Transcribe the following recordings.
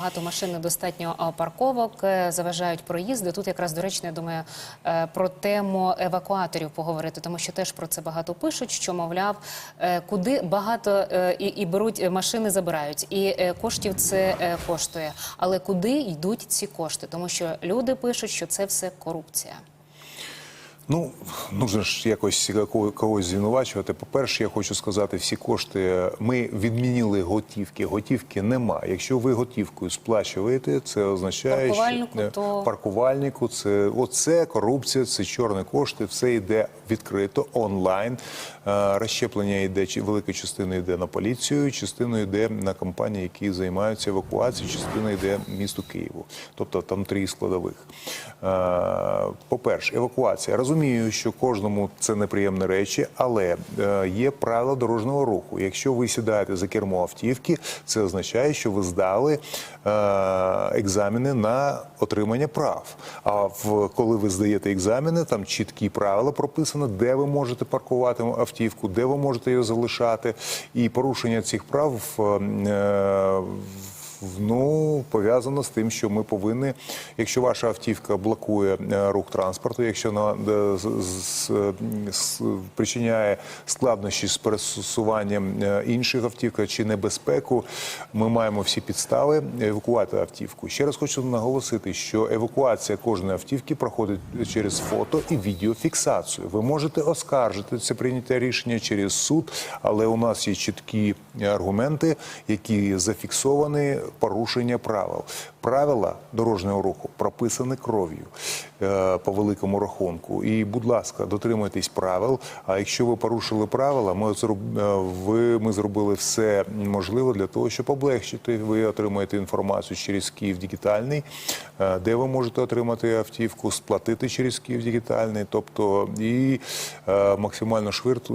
Багато машин недостатньо парковок е, заважають проїзди. Тут якраз доречно, я думаю, е, про тему евакуаторів поговорити, тому що теж про це багато пишуть. Що мовляв, е, куди багато і, і беруть машини, забирають, і коштів це коштує. Але куди йдуть ці кошти? Тому що люди пишуть, що це все корупція. Ну, нужно ж якось когось звинувачувати. По-перше, я хочу сказати, всі кошти ми відмінили готівки. Готівки нема. Якщо ви готівкою сплачуєте, це означає, Паркувальнику, що е, то- паркувальнику це оце корупція, це чорні кошти. Все йде відкрито онлайн. Е, Розщеплення йде велика частина йде на поліцію, частина йде на компанії, які займаються евакуацією, частина йде місту Києву. Тобто там три складових. Е, По-перше, евакуація. Розумію, що кожному це неприємні речі, але е, є правила дорожнього руху. Якщо ви сідаєте за кермо автівки, це означає, що ви здали е, екзамени на отримання прав. А в коли ви здаєте екзамени, там чіткі правила прописано, де ви можете паркувати автівку, де ви можете її залишати, і порушення цих прав. е, Ну, пов'язано з тим, що ми повинні, якщо ваша автівка блокує е, рух транспорту, якщо вона е, з- причиняє складнощі з пересуванням е, інших автівок чи небезпеку, ми маємо всі підстави евакувати автівку. Ще раз хочу наголосити, що евакуація кожної автівки проходить через фото і відеофіксацію. Ви можете оскаржити це прийняття рішення через суд, але у нас є чіткі аргументи, які зафіксовані порушення правил. Правила дорожнього руху прописані кров'ю е, по великому рахунку. І, будь ласка, дотримуйтесь правил. А якщо ви порушили правила, ми е, ви ми зробили все можливе для того, щоб облегчити. Ви отримаєте інформацію через Київ Дігітальний, е, де ви можете отримати автівку, сплатити через Київ Дігітальний, тобто і максимально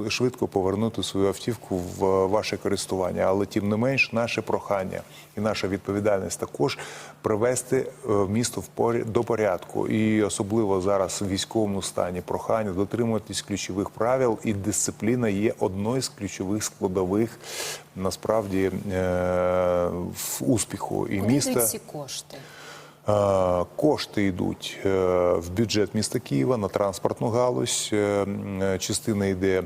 швидко повернути свою автівку в ваше користування. Але тим не менш, наше прохання і наша відповідальність також привести е, місто до порядку. І особливо зараз в військовому стані прохання дотримуватись ключових правил, і дисципліна є одною з ключових складових насправді е, в успіху і міста. ці кошти? Е, Кошти йдуть в бюджет міста Києва на транспортну галузь. Частина йде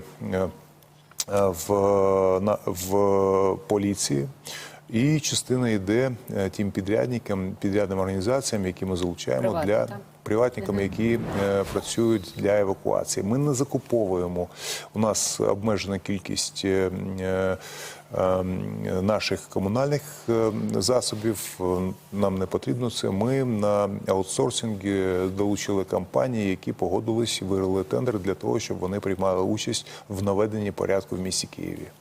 в, в поліції. І частина йде е, тим підрядникам, підрядним організаціям, які ми залучаємо Приватні, для так? приватникам, які е, працюють для евакуації. Ми не закуповуємо. У нас обмежена кількість е, е, е, наших комунальних е, засобів. Нам не потрібно це. Ми на аутсорсингі долучили компанії, які погодились, виграли тендер для того, щоб вони приймали участь в наведенні порядку в місті Києві.